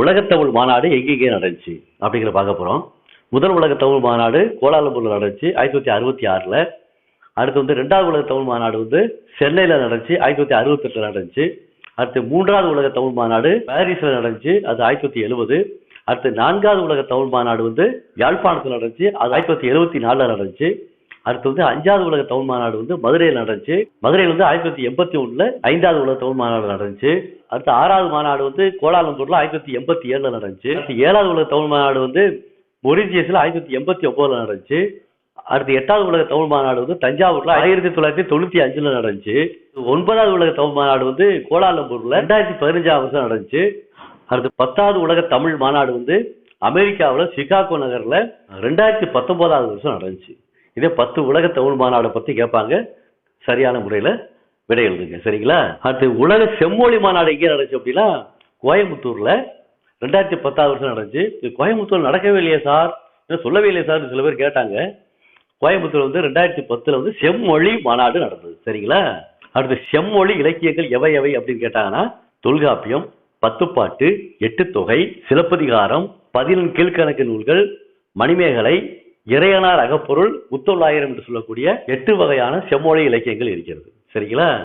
உலகத்தமிழ் மாநாடு எங்கெங்கே நடந்துச்சு அப்படிங்கிற பார்க்க போகிறோம் முதல் உலகத்தமிழ் மாநாடு கோலாலம்பூரில் நடந்துச்சு ஆயிரத்தி தொள்ளாயிரத்தி அறுபத்தி ஆறில். அடுத்து வந்து ரெண்டாவது உலக தமிழ் மாநாடு வந்து சென்னையில் நடந்துச்சு ஆயிரத்தி தொள்ளாயிரத்தி அறுபத்தெட்டில் நடந்துச்சு. அடுத்து மூன்றாவது உலக தமிழ் மாநாடு பாரிஸில் நடந்துச்சு அது ஆயிரத்தி தொள்ளாயிரத்தி எழுபது. அடுத்து நான்காவது உலக தமிழ் மாநாடு வந்து யாழ்ப்பாணத்தில் நடந்துச்சு அது ஆயிரத்தி தொள்ளாயிரத்தி எழுபத்தி நாலில் நடந்துச்சு. அடுத்து வந்து அஞ்சாவது உலக தமிழ் மாநாடு வந்து மதுரையில் நடந்துச்சு. மதுரையில் வந்து ஆயிரத்தி தொள்ளாயிரத்தி எண்பத்தி ஒண்ணுல ஐந்தாவது உலக தமிழ் மாநாடு நடந்துச்சு. அடுத்து ஆறாவது மாநாடு வந்து கோலாலம்பூர்ல ஆயிரத்தி தொள்ளாயிரத்தி எண்பத்தி ஏழுல நடந்துச்சு. அடுத்து ஏழாவது உலக தமிழ் மாநாடு வந்து மொரிஜியஸ்ல ஆயிரத்தி தொள்ளாயிரத்தி எண்பத்தி ஒன்பதுல நடந்துச்சு. அடுத்து எட்டாவது உலக தமிழ் மாநாடு வந்து தஞ்சாவூர்ல ஆயிரத்தி தொள்ளாயிரத்தி தொண்ணூத்தி அஞ்சுல நடந்துச்சு. ஒன்பதாவது உலக தமிழ் மாநாடு வந்து கோலாலம்பூர்ல ரெண்டாயிரத்தி பதினஞ்சாம் வருஷம் நடந்துச்சு. அடுத்து பத்தாவது உலக தமிழ் மாநாடு வந்து அமெரிக்காவில் சிகாகோ நகரில் ரெண்டாயிரத்தி பத்தொன்பதாவது வருஷம் நடந்துச்சு. இதே பத்து உலக தமிழ் மாநாடை பற்றி கேட்பாங்க. சரியான முறையில் விடை எழுதுங்க. சரிங்களா? அடுத்து உலக செம்மொழி மாநாடு எங்கே நடந்துச்சு அப்படின்னா கோயம்புத்தூரில். ரெண்டாயிரத்தி பத்தாவது வருஷம் நடந்துச்சு. இது கோயம்புத்தூர் நடக்கவே இல்லையே சார். இன்னும் சொல்லவே இல்லையே சார். சில பேர் கேட்டாங்க. கோயம்புத்தூர் வந்து ரெண்டாயிரத்தி பத்தில் வந்து செம்மொழி மாநாடு நடந்தது. சரிங்களா? அடுத்து செம்மொழி இலக்கியங்கள் எவை எவை அப்படின்னு கேட்டாங்கன்னா தொல்காப்பியம் பத்துப்பாட்டு எட்டு தொகை சிலப்பதிகாரம் பதினெண் கீழ்கணக்கு நூல்கள் மணிமேகலை இறையனார் அகப்பொருள் முத்தொள்ளாயிரம் என்று சொல்லக்கூடிய எட்டு வகையான செம்மொழி இலக்கியங்கள் இருக்கிறது. சரிங்களா?